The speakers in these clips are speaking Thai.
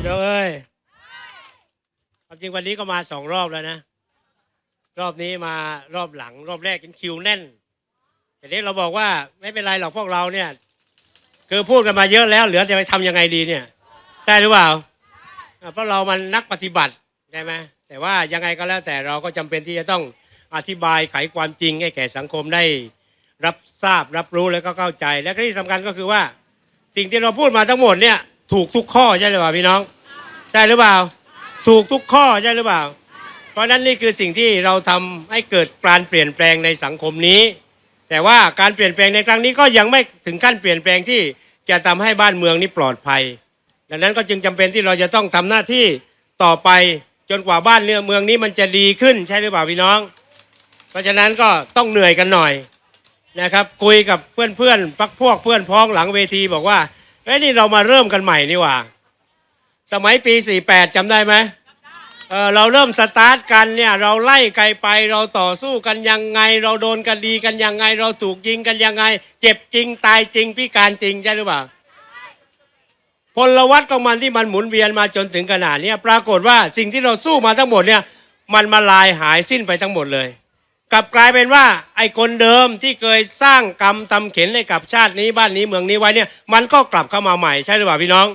พี่น้องเอ้ยความจริงวันนี้ก็มาสองรอบแล้วนะ รอบนี้มารอบหลัง รอบแรกกินคิวแน่น แต่นี้เราบอกว่าไม่เป็นไรหรอกพวกเราเนี่ย คือพูดกันมาเยอะแล้ว เหลือจะไปทำยังไงดีเนี่ย ใช่หรือเปล่า เพราะเรามันนักปฏิบัติใช่ไหมแต่ว่ายังไงก็แล้วแต่เราก็จำเป็นที่จะต้องอธิบายไขความจริงให้แก่สังคมได้ รับทราบรับรู้แล้วก็เข้าใจ และที่สำคัญก็คือว่า สิ่งที่เราพูดมาทั้งหมดเนี่ย ถูกทุกข้อใช่หรือเปล่าพี่น้องใช่หรือเปล่า ถูกทุกข้อใช่หรือเปล่า เพราะนั้นนี่คือสิ่งที่เราทำให้เกิดการเปลี่ยนแปลงในสังคมนี้ แต่ว่าการเปลี่ยนแปลงในครั้งนี้ก็ยังไม่ถึงขั้นเปลี่ยนแปลงที่จะทำให้บ้านเมืองนี้ปลอดภัย ดังนั้นก็จึงจำเป็นที่เราจะต้องทำหน้าที่ต่อไปจนกว่าบ้านเมืองนี้มันจะดีขึ้นใช่หรือเปล่าพี่น้อง เพราะฉะนั้นก็ต้องเหนื่อยกันหน่อยนะครับ คุยกับเพื่อนๆพักพวกเพื่อนพ้องหลังเวทีบอกว่า เอ้ยนี่เรามาเริ่มกันใหม่นี่หว่า สมัยปี 48จำได้ไหมเออเราเริ่มสตาร์ทกันเนี่ย เราไล่ไกลไปเราต่อสู้กันยังไง เราโดนกันดีกันยังไง เราถูกยิงกันยังไง เจ็บจริงตายจริงพิการจริงใช่หรือเปล่าพลวัตของมันที่มันหมุนเวียนมาจนถึงขนาดเนี้ยปรากฏว่าสิ่งที่เราสู้มาทั้งหมดเนี่ย มันมาลายหายสิ้นไปทั้งหมดเลย กลับกลายเป็นว่าไอ้คนเดิมที่เคยสร้างกรรมทำเข็นให้กับชาตินี้บ้านนี้เมืองนี้ไว้เนี่ยมันก็กลับเข้ามาใหม่ใช่หรือเปล่าพี่น้อง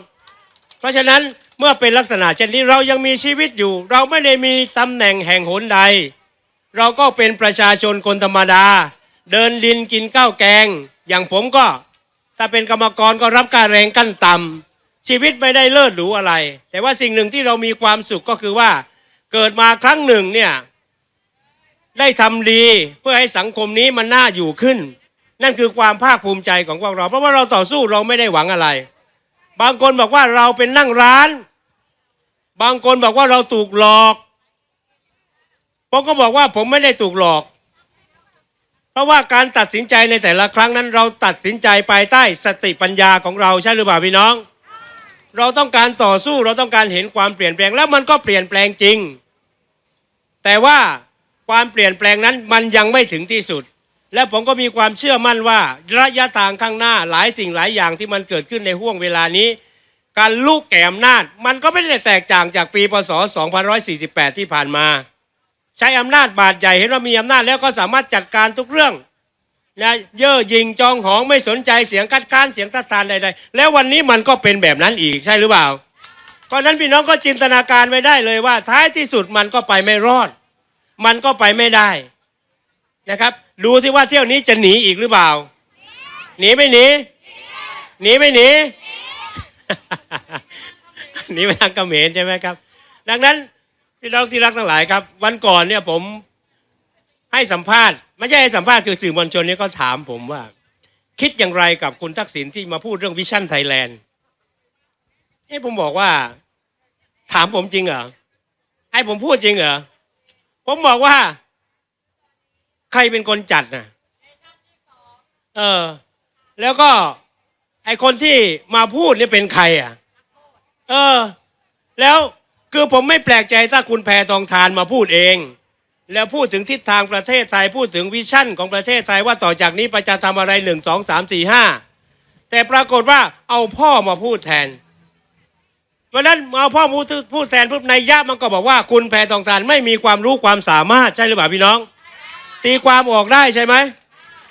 เพราะฉะนั้นเมื่อเป็นลักษณะเช่นนี้เรายังมีชีวิตอยู่ เราไม่ได้มีตำแหน่งแห่งหนใด เราก็เป็นประชาชนคนธรรมดา เดินดินกินข้าวแกง อย่างผมก็ ถ้าเป็นกรรมกรก็รับการแรงกั้นต่ำชีวิตไม่ได้เลิศหรูอะไร แต่ว่าสิ่งหนึ่งที่เรามีความสุขก็คือว่า เกิดมาครั้งหนึ่งเนี่ย ได้ทำดีเพื่อให้สังคมนี้มันน่าอยู่ขึ้น นั่นคือความภาคภูมิใจของพวกเรา เพราะว่าเราต่อสู้เราไม่ได้หวังอะไร บางคนบอกว่าเราเป็นนั่งร้าน บางคนบอกว่าเราถูกหลอกผมก็บอกว่าผมไม่ได้ถูกหลอก เพราะว่าการตัดสินใจในแต่ละครั้งนั้น เราตัดสินใจภายใต้สติปัญญาของเราใช่หรือเปล่าพี่น้อง เราต้องการต่อสู้เราต้องการเห็นความเปลี่ยนแปลงแล้วมันก็เปลี่ยนแปลงจริง แต่ว่า ความเปลี่ยนแปลงนั้นมันยังไม่ถึงที่สุด และผมก็มีความเชื่อมั่นว่าระยะทางข้างหน้าหลายสิ่งหลายอย่างที่มันเกิดขึ้นในห่วงเวลานี้ การลูกแก่อำนาจ มันก็ไม่ได้แตกต่างจากปีพศ 2548 ที่ผ่านมา ใช้อำนาจบาดใหญ่เห็นว่ามีอำนาจแล้วก็สามารถจัดการทุกเรื่องนะเย่อหยิ่งจองหองไม่สนใจเสียงคัดค้านเสียงทัดทานใดๆ แล้ววันนี้มันก็เป็นแบบนั้นอีกใช่หรือเปล่า เพราะนั้นพี่น้องก็จินตนาการไว้ได้เลยว่า ท้ายที่สุดมันก็ไปไม่รอด มันก็ไปไม่ได้นะครับ ดูสิว่าเที่ยวนี้จะหนีอีกหรือเปล่า หนีไม่หนี หนีไม่หนี หนีไปทางเขมรใช่ไหมครับ ดังนั้นพี่น้องที่รักทั้งหลายครับ วันก่อนเนี่ยผมให้สัมภาษณ์ไม่ใช่ให้สัมภาษณ์คือสื่อมวลชนเนี่ยก็ถามผมว่า คิดอย่างไรกับคุณทักษิณที่มาพูดเรื่องวิชั่นไทยแลนด์เอ้ผมบอกว่า ถามผมจริงเหรอให้ผมพูดจริงเหรอ ผมบอกว่า ใครเป็นคนจัดนะเออ แล้วก็ ไอคนที่มาพูดนี่เป็นใครอะ เออ แล้วคือผมไม่แปลกใจถ้าคุณแพทองทานมาพูดเอง แล้วพูดถึงทิศทางประเทศไทยพูดถึงวิชั่นของประเทศไทยว่าต่อจากนี้ประจะทำอะไรหนึ่งสองสามสี่ห้าแต่ปรากฏว่าเอาพ่อมาพูดแทน วันนั้นเอาพ่อพูดพูดแทนปุ๊บในยยะมันก็บอกว่าคุณแพทองทานไม่มีความรู้ความสามารถใช่หรือเปล่าพี่น้อง ตีความออกได้ใช่ไหม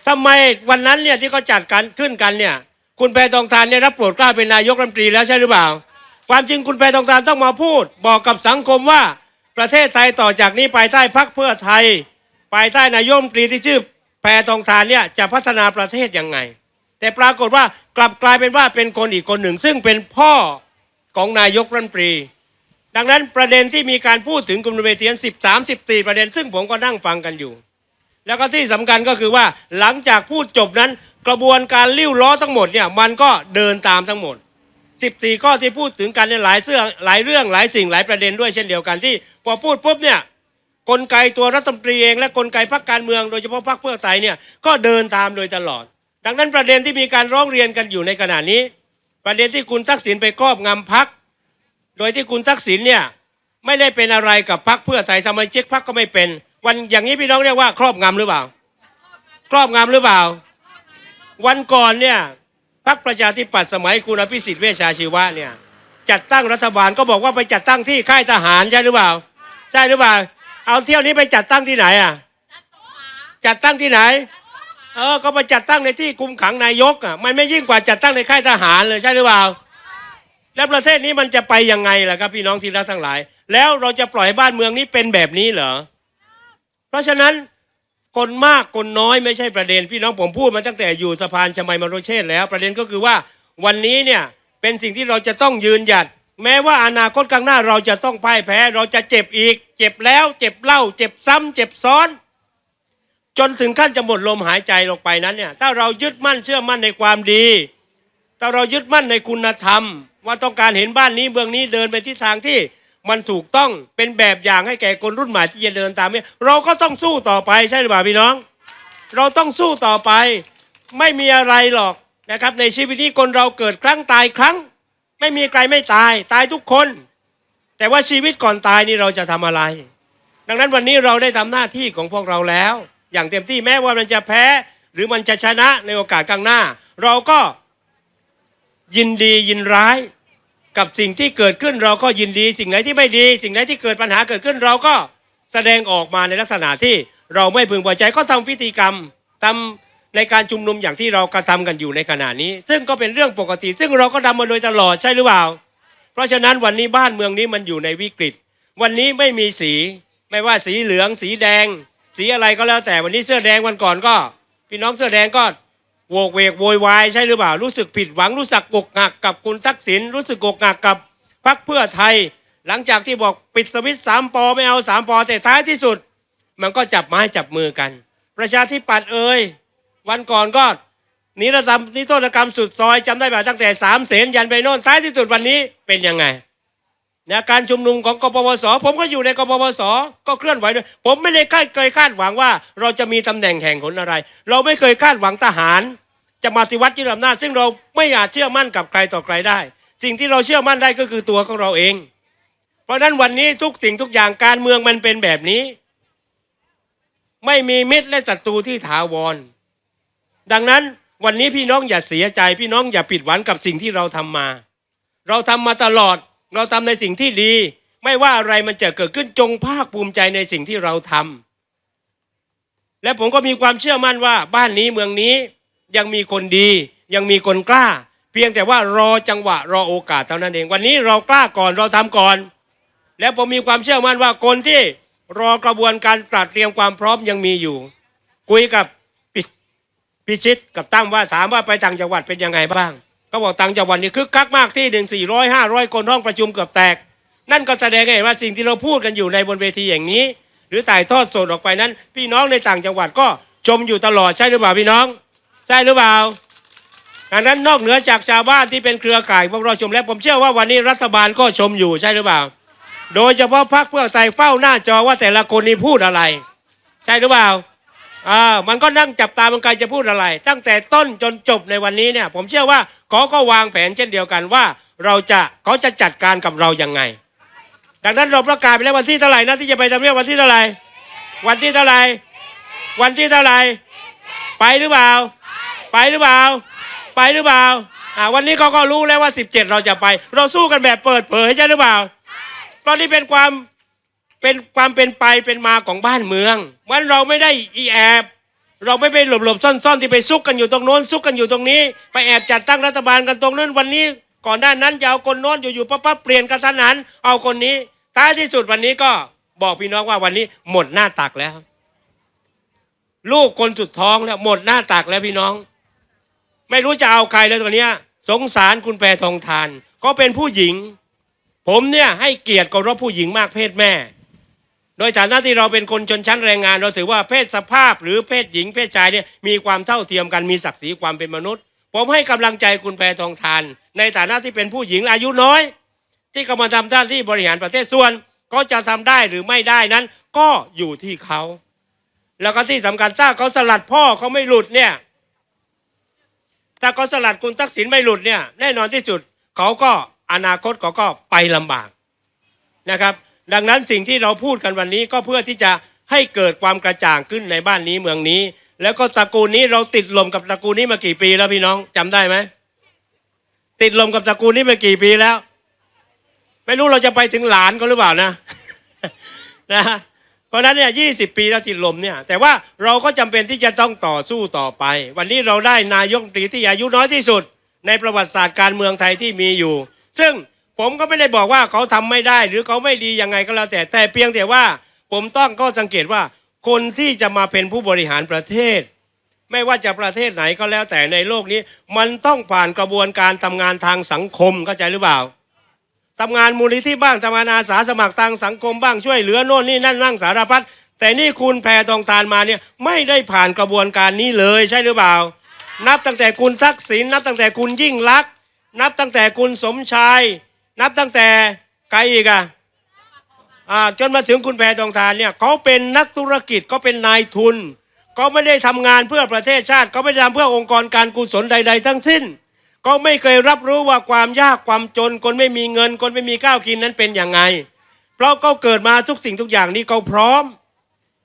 ทำไมวันนั้นเนี่ยที่เขาจัดกันขึ้นกันเนี่ย คุณแพทองทานเนี่ยรับโปรดกล้าเป็นนายกรัฐมนตรีแล้วใช่หรือเปล่า ความจริงคุณแพทองทานต้องมาพูด บอกกับสังคมว่าประเทศไทยต่อจากนี้ภายใต้พักเพื่อไทยภายใต้นายกรัฐมนตรีที่ชื่อแพทองทานเนี่ยจะพัฒนาประเทศยังไง แต่ปรากฏว่ากลับกลายเป็นว่าเป็นคนอีกคนหนึ่ง ซึ่งเป็นพ่อ ของนายกรัฐมนตรี ดังนั้นประเด็นที่มีการพูดถึงกลุ่มเวทีสิบสามสิบตีประเด็น ซึ่งผมก็นั่งฟังกันอยู่ แล้วก็ที่สำคัญก็คือว่าหลังจากพูดจบนั้น กระบวนการลิ้วล้อทั้งหมดเนี่ยมันก็เดินตามทั้งหมด 14 ข้อที่พูดถึงกันเนี่ยหลายเรื่องหลายเรื่องหลายสิ่งหลายประเด็นด้วยเช่นเดียวกันที่พอพูดปุ๊บเนี่ยกลไกตัวรัฐมนตรีเองและกลไกพรรคการเมืองโดยเฉพาะพรรคเพื่อไทยเนี่ยก็เดินตามโดยตลอด ดังนั้นประเด็นที่มีการร้องเรียนกันอยู่ในขณะนี้ ประเด็นที่คุณทักษิณไปครอบงำพรรคโดยที่คุณทักษิณเนี่ยไม่ได้เป็นอะไรกับพรรคเพื่อไทยสมาชิกพรรคก็ไม่เป็น วันอย่างนี้พี่น้องเรียกว่าครอบงำหรือเปล่า ครอบงำหรือเปล่า วันก่อนเนี่ยพรรคประชาธิปัตย์สมัยคุณอภิสิทธิ์เวชชาชีวะเนี่ยจัดตั้งรัฐบาลก็บอกว่าไปจัดตั้งที่ค่ายทหารใช่หรือเปล่า ใช่หรือเปล่า เอาเที่ยวนี้ไปจัดตั้งที่ไหนอะจัดตั้งที่ไหน เออก็ไปจัดตั้งในที่คุมขังนายกอะมันไม่ยิ่งกว่าจัดตั้งในค่ายทหารเลยใช่หรือเปล่าแล้วประเทศนี้มันจะไปยังไงล่ะครับพี่น้องที่รักทั้งหลาย แล้วเราจะปล่อยบ้านเมืองนี้เป็นแบบนี้เหรอเพราะฉะนั้นคนมากคนน้อยไม่ใช่ประเด็น พี่น้องผมพูดมาตั้งแต่อยู่สะพานชมัยมรุเชษแล้ว ประเด็นก็คือว่าวันนี้เนี่ยเป็นสิ่งที่เราจะต้องยืนหยัด แม้ว่าอนาคตข้างหน้าเราจะต้องพ่ายแพ้ เราจะเจ็บอีก เจ็บแล้ว เจ็บเล่า เจ็บซ้ำเจ็บซ้อน จนถึงขั้นจะหมดลมหายใจลงไปนั้นเนี่ยถ้าเรายึดมั่นเชื่อมั่นในความดีถ้าเรายึดมั่นในคุณธรรม ว่าต้องการเห็นบ้านนี้เมืองนี้เดินไปทิศทางที่มันถูกต้องเป็นแบบอย่างให้แก่คนรุ่นใหม่ที่จะเดินตามเนี่ยเราก็ต้องสู้ต่อไปใช่หรือเปล่าพี่น้อง เราต้องสู้ต่อไป ไม่มีอะไรหรอกนะครับ ในชีวิตนี้คนเราเกิดครั้งตายครั้ง ไม่มีใครไม่ตายตายทุกคน แต่ว่าชีวิตก่อนตายนี่เราจะทำอะไร ดังนั้นวันนี้เราได้ทำหน้าที่ของพวกเราแล้ว อย่างเต็มที่แม้ว่ามันจะแพ้ หรือมันจะชนะในโอกาสข้างหน้า เราก็ยินดียินร้ายกับสิ่งที่เกิดขึ้นเราก็ยินดี สิ่งไหนที่ไม่ดี สิ่งไหนที่เกิดปัญหาเกิดขึ้นเราก็แสดงออกมาในลักษณะที่เราไม่พึงพอใจก็ทำพิธีกรรมทำในการชุมนุมอย่างที่เรากระทำกันอยู่ในขณะนี้ ซึ่งก็เป็นเรื่องปกติ ซึ่งเราก็ทำมาโดยตลอดใช่หรือเปล่า เพราะฉะนั้นวันนี้บ้านเมืองนี้มันอยู่ในวิกฤต วันนี้ไม่มีสี ไม่ว่าสีเหลืองสีแดง สีอะไรก็แล้วแต่วันนี้เสื้อแดงวันก่อนก็ พี่น้องเสื้อแดงก็โวกเวกโวยวายใช่หรือเปล่า รู้สึกผิดหวังรู้สึกอกหักกับคุณทักษิณรู้สึกอกหักกับพรรคเพื่อไทย หลังจากที่บอกปิดสวิตช์สามปอไม่เอาสามปอแต่ท้ายที่สุด มันก็จับไม้จับมือกัน ประชาธิปัตย์เอ่ยวันก่อนก็นิรธรรมนิโทษกรรมสุดซอยจำได้ไหมตั้งแต่สามเสนยันไปโน่นท้ายที่สุดวันนี้เป็นยังไง นะการชุมนุมของกปปส ผมก็อยู่ในกปปส ก็เคลื่อนไหวด้วยผมไม่ได้เคยคาดหวังว่า เราจะมีตำแหน่งแห่งหนอะไร เราไม่เคยคาดหวังทหาร จะมาติวัดยึดอำนาจซึ่งเราไม่อาจเชื่อมั่นกับใครต่อใครได้ สิ่งที่เราเชื่อมั่นได้ก็คือตัวของเราเอง เพราะฉะนั้นวันนี้ทุกสิ่งทุกอย่างการเมืองมันเป็นแบบนี้ ไม่มีมิตรและศัตรูที่ถาวร ดังนั้นวันนี้พี่น้องอย่าเสียใจ พี่น้องอย่าผิดหวังกับสิ่งที่เราทำมา เราทำมาตลอด เราทำในสิ่งที่ดี ไม่ว่าอะไรมันจะเกิดขึ้นจงภาคภูมิใจในสิ่งที่เราทำและผมก็มีความเชื่อมั่นว่าบ้านนี้เมืองนี้ยังมีคนดี ยังมีคนกล้า เพียงแต่ว่ารอจังหวะรอโอกาสเท่านั้นเอง วันนี้เรากล้าก่อนเราทำก่อน และผมมีความเชื่อมั่นว่าคนที่รอกระบวนการตรัสเตรียมความพร้อมยังมีอยู่ คุยกับพิพิชิตกับตั้มว่าถามว่าไปต่างจังหวัดเป็นยังไงบ้าง เขาบอกต่างจังหวัดนี่คึกคักมากที่หนึ่งสี่ร้อยห้าร้อยคนห้องประชุมเกือบแตก นั่นก็แสดงให้เห็นว่าสิ่งที่เราพูดกันอยู่ในบนเวทีอย่างนี้ หรือถ่ายทอดสดออกไปนั้น พี่น้องในต่างจังหวัดก็ชมอยู่ตลอดใช่หรือเปล่าพี่น้อง ใช่หรือเปล่าดังนั้นนอกเหนือจากชาวบ้านที่เป็นเครือข่ายพวกเราชมแล้วผมเชื่อว่าวันนี้รัฐบาลก็ชมอยู่ใช่หรือเปล่า โดยเฉพาะพรรคเพื่อไทยเฝ้าหน้าจอว่าแต่ละคนนี่พูดอะไร ใช่หรือเปล่า อ่ามันก็นั่งจับตามันใครจะพูดอะไร ตั้งแต่ต้นจนจบในวันนี้เนี่ย ผมเชื่อว่าเขาก็วางแผนเช่นเดียวกันว่า เราจะเขาจะจัดการกับเรายังไง ดังนั้นเราประกาศไปแล้ววันที่เท่าไหร่นะที่จะไปทำเนียบวันที่เท่าไหร่วันที่เท่าไหร่วันที่เท่าไหร่ไปหรือเปล่า ไปหรือเปล่า ไปหรือเปล่าอ่าวันนี้เขาก็รู้แล้วว่า 17 เราจะไป เราสู้กันแบบเปิดเผยใช่หรือเปล่าเพราะนี่เป็นความ เป็นความเป็นไปเป็นมาของบ้านเมืองมันเราไม่ได้อีแอบเราไม่ไปหลบหลบซ่อนซ่อนที่ไปซุกกันอยู่ตรงโน้นซุกกันอยู่ตรงนี้ ไปแอบจัดตั้งรัฐบาลกันตรงนั้นวันนี้ ก่อนหน้านั้นจะเอาคนโน้นอยู่ๆปั๊บปั๊บเปลี่ยนกันทันหันเอาคนนี้ท้ายที่สุดวันนี้ก็บอกพี่น้องว่าวันนี้หมดหน้าตักแล้ว ลูกคนสุดท้องแล้วหมดหน้าตักแล้วพี่น้อง ไม่รู้จะเอาใครแล้วตอนเนี้ยสงสารคุณแปรทองทาน ก็เป็นผู้หญิง ผมเนี่ยให้เกียรติกับรบผู้หญิงมากเพศแม่ ดยฐานะที่เราเป็นคนชนชั้นแรงงาน เราถือว่าเพศสภาพหรือเพศหญิงเพศชายเนี่ยมีความเท่าเทียมกันมีศักดิ์ศรีความเป็นมนุษย์ ผมให้กำลังใจคุณแพทองทาน ในฐานะที่เป็นผู้หญิงอายุน้อย ที่กำลังทำหน้าที่บริหารประเทศส่วนก็จะทำได้หรือไม่ได้นั้น ก็อยู่ที่เขา แล้วก็ที่สำคัญถ้าเขาสลัดพ่อเขาไม่หลุดเนี่ยถ้าเขาสลัดคุณทักษิณไม่หลุดเนี่ยแน่นอนที่สุดเขาก็อนาคตเขาก็ไปลำบากนะครับ ดังนั้นสิ่งที่เราพูดกันวันนี้ก็เพื่อที่จะให้เกิดความกระจ่างขึ้นในบ้านนี้เมืองนี้ แล้วก็ตระกูลนี้เราติดลมกับตระกูลนี้มากี่ปีแล้วพี่น้องจำได้ไหมติดลมกับตระกูลนี้มากี่ปีแล้ว ไม่รู้เราจะไปถึงหลานก็หรือเปล่านะนะเพราะนั้นเนี่ยยีปีแล้วติดลมเนี่ย แต่ว่าเราก็จำเป็นที่จะต้องต่อสู้ต่อไป วันนี้เราได้นายกรัฐมนตรีที่อายุน้อยที่สุด ในประวัติศาสตร์การเมืองไทยที่มีอยู่ ซึ่ง ผมก็ไม่ได้บอกว่าเขาทำไม่ได้ หรือเขาไม่ดียังไงก็แล้วแต่แต่เพียงแต่ว่า ผมต้องก็สังเกตว่า คนที่จะมาเป็นผู้บริหารประเทศ ไม่ว่าจะประเทศไหนก็แล้วแต่ในโลกนี้ มันต้องผ่านกระบวนการทำงานทางสังคมเข้าใจหรือเปล่าทำงานมูลนิธิบ้างทำงานอาสาสมัครทางสังคมบ้างช่วยเหลือโน่นนี่นั่นนั่งสารพัดแต่นี่คุณแพรทองทานมาเนี่ยไม่ได้ผ่านกระบวนการนี้เลยใช่หรือเปล่า นับตั้งแต่คุณทักษิณนับตั้งแต่คุณยิ่งลักษณ์นับตั้งแต่คุณสมชาย นับตั้งแต่ใครอีกอะอ่าจนมาถึงคุณแพรทองทานเนี่ยเขาเป็นนักธุรกิจเขาเป็นนายทุนเขาไม่ได้ทำงานเพื่อประเทศชาติเขาไม่ได้ทำเพื่อองค์กรการกุศลใด ๆ ทั้งสิ้นเขาไม่เคยรับรู้ว่าความยากความจน คนไม่มีเงิน คนไม่มีข้าวกินนั้นเป็นอย่างไง เพราะเขาเกิดมาทุกสิ่งทุกอย่างนี้เขาพร้อม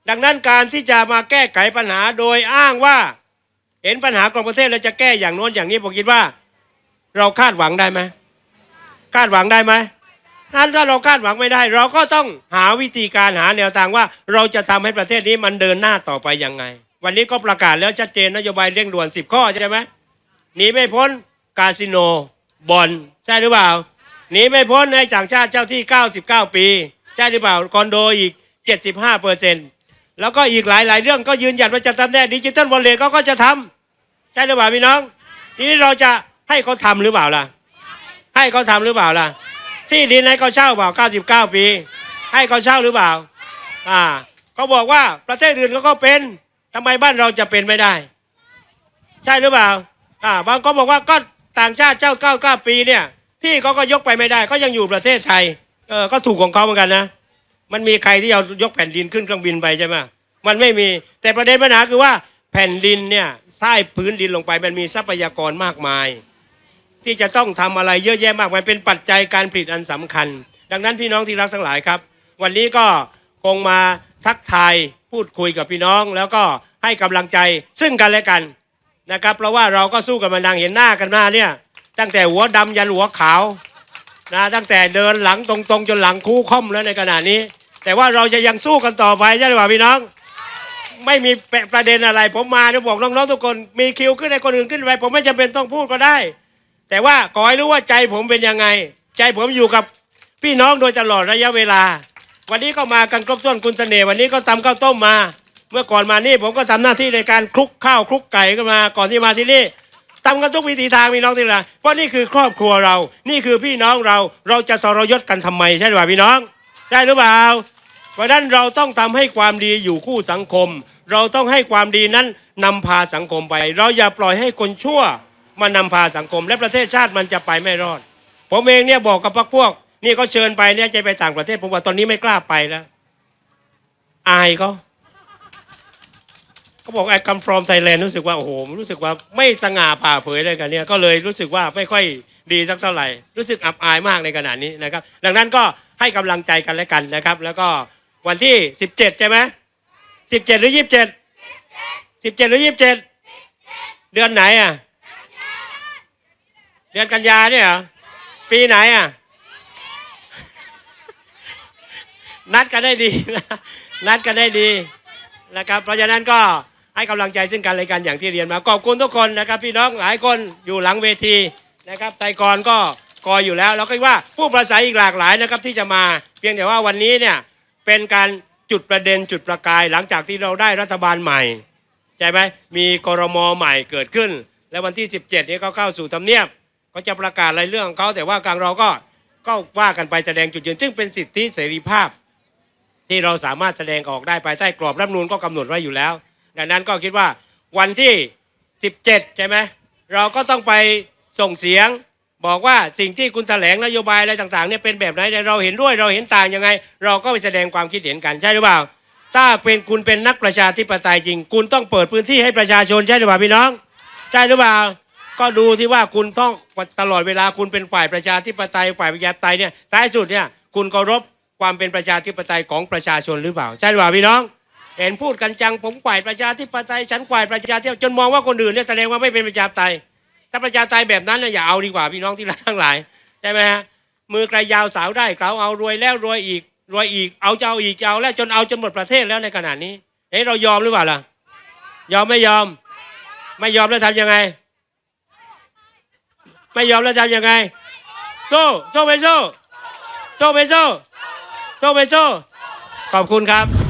ดังนั้นการที่จะมาแก้ไขปัญหาโดยอ้างว่า เห็นปัญหาของประเทศแล้วจะแก้อย่างโน้นอย่างนี้ผมคิดว่า เราคาดหวังได้ไหม คาดหวังได้ไหมนั้นถ้าเราคาดหวังไม่ได้ เราก็ต้องหาวิธีการหาแนวทางว่า เราจะทำให้ประเทศนี้มันเดินหน้าต่อไปยังไง วันนี้ก็ประกาศแล้วชัดเจนนโยบายเร่งด่วน 10 ข้อใช่ไหมหนีไม่พ้นคาสิโนบอลใช่หรือเปล่าหนีไม่พ้นในต่างชาติเจ้าที่ 99 ปี ใช่หรือเปล่าคอนโดอีก 75เปอร์เซ็นต์แล้วก็อีกหลายๆ เรื่องก็ยืนยันว่าจะทำแน่ดิจิตอลวอลเล็ตก็ก็จะทำใช่หรือเปล่าพี่น้อง ทีนี้เราจะให้เขาทำหรือเปล่าล่ะ ให้เขาทำหรือเปล่าล่ะ ที่ดินให้เขาเช่าเปล่า99ปี ให้เขาเช่าหรือเปล่า อ่าเขาบอกว่าประเทศอื่นเขาก็เป็นทำไมบ้านเราจะเป็นไม่ได้ ใช่หรือเปล่า อ่า บางคนบอกว่าก็ต่างชาติเจ้า99ปีเนี่ย ที่เขาก็ยกไปไม่ได้ก็ยังอยู่ประเทศไทย เออก็ถูกของเขาเหมือนกันนะ มันมีใครที่เอายกแผ่นดินขึ้นเครื่องบินไปใช่ไหมมันไม่มี แต่ประเด็นปัญหาคือว่าแผ่นดินเนี่ยใต้พื้นดินลงไปมันมีทรัพยากรมากมาย ที่จะต้องทำอะไรเยอะแยะมากมันเป็นปัจจัยการผลิตอันสำคัญ ดังนั้นพี่น้องที่รักทั้งหลายครับ วันนี้ก็คงมาทักทายพูดคุยกับพี่น้อง แล้วก็ให้กำลังใจซึ่งกันและกันนะครับ เพราะว่าเราก็สู้กันมานานเห็นหน้ากันมาเนี่ยตั้งแต่หัวดำยันหัวขาวนะตั้งแต่เดินหลังตรงๆ จนหลังคู่ค่อมแล้วในขณะนี้ แต่ว่าเราจะยังสู้กันต่อไปใช่ไหมวะพี่น้อง ไม่มีประเด็นอะไรผมมาเนี่ยบอกน้องๆทุกคนมีคิวขึ้นในคนอื่นขึ้นไปผมไม่จำเป็นต้องพูดก็ได้ แต่ว่าขอให้รู้ว่าใจผมเป็นยังไง ใจผมอยู่กับพี่น้องโดยตลอดระยะเวลา วันนี้ก็มากันครบถ้วนคุณเสน่ห์วันนี้ก็ทำข้าวต้มมา เมื่อก่อนมานี่ผมก็ทำหน้าที่ในการคลุกข้าวคลุกไก่กันมาก่อนที่มาที่นี่ทำกันทุกวิธีทางพี่น้องที่ละเพราะนี่คือครอบครัวเรา นี่คือพี่น้องเราเราจะทรยศกันทำไมใช่หรือเปล่าพี่น้องใช่หรือเปล่า เพราะฉะนั้นเราต้องทำให้ความดีอยู่คู่สังคม เราต้องให้ความดีนั้นนำพาสังคมไป เราอย่าปล่อยให้คนชั่ว มานนำพาสังคม และประเทศชาติมันจะไปไม่รอด ผมเองเนี่ยบอกกับพรรคพวก นี่เขาเชิญไปเนี่ยจะไปต่างประเทศ ผมว่าตอนนี้ไม่กล้าไปแล้ว อายเขาเขาบอกไอ้ come from Thailand รู้สึกว่าโอ้โหรู้สึกว่าไม่สง่าผ่าเผยเลยกันเนี่ยก็เลยรู้สึกว่าไม่ค่อยดีสักเท่าไหร่ รู้สึกอับอายมากในขณะนี้นะครับ ดังนั้นก็ให้กำลังใจกันและกันนะครับ แล้วก็วันที่สิบเจ็ดใช่ไหมสิบเจ็ดหรือยี่สิบเจ็ดสิบเจ็ดหรือยี่สิบเจ็ดเดือนไหนอะ เดือนกันยาเนี่ยเหรอปีไหนอะ นัดกันได้ดีนะนัดกันได้ดีนะครับ เพราะฉะนั้นก็ให้กำลังใจซึ่งกันและกันอย่างที่เรียนมาขอบคุณทุกคนนะครับ พี่น้องหลายคนอยู่หลังเวทีนะครับไตกรก็กอยอยู่แล้วแล้วก็ว่าผู้ประสัยอีกหลากหลายนะครับที่จะมาเพียงแต่ว่าวันนี้เนี่ยเป็นการจุดประเด็นจุดประกายหลังจากที่เราได้รัฐบาลใหม่ใช่ไหมมีกรมใหม่เกิดขึ้น และวันที่ 17 นี้ก็เข้าสู่ทำเนียบ เขาจะประกาศอะไรเรื่องของเขาแต่ว่ากลางเราก็ก็ว่ากันไปแสดงจุดยืนซึ่งเป็นสิทธิเสรีภาพ ที่เราสามารถแสดงออกได้ภายใต้กรอบรัฐมนูลก็กำหนดไว้อยู่แล้ว ดังนั้นก็คิดว่าวันที่ 17 ใช่ไหมเราก็ต้องไปส่งเสียงบอกว่าสิ่งที่คุณแถลงนโยบายอะไรต่างๆเนี่ยเป็นแบบไหนเราเห็นด้วยเราเห็นต่างยังไง เราก็ไปแสดงความคิดเห็นกันใช่หรือเปล่า ถ้าเป็นคุณเป็นนักประชาธิปไตยจริง คุณต้องเปิดพื้นที่ให้ประชาชนใช่หรือเปล่าพี่น้อง ใช่หรือเปล่า ก็ดูที่ว่าคุณต้องตลอดเวลาคุณเป็นฝ่ายประชาธิปไตยฝ่ายประชาธิปไตยเนี่ยท้ายสุดเนี่ยคุณเคารพความเป็นประชาธิปไตยของประชาชนหรือเปล่า ใช่หรือเปล่าพี่น้อง เห็นพูดกันจังผมฝ่ายประชาธิปไตยฉันฝ่ายประชาธิปไตยจนมองว่าคนอื่นเนี่ยแสดงว่าไม่เป็นประชาธิปไตย ถ้าประชาธิปไตยแบบนั้นเนี่ยอย่าเอาดีกว่าพี่น้องที่รักทั้งหลายใช่ไหมฮะมือไกลยาวสาวได้เขาเอารวยแล้วรวยอีกรวยอีกเอาจะเอาอีกจะเอาแล้วจนเอาจนหมดประเทศแล้วในขณะนี้เฮ้เรายอมหรือเปล่าล่ะยอมไม่ยอม ไม่ยอมแล้วทำยังไง ไม่ยอมแล้วทำยังไงสู้สู้ไปสู้สู้ไปสู้สู้ไปสู้ขอบคุณครับ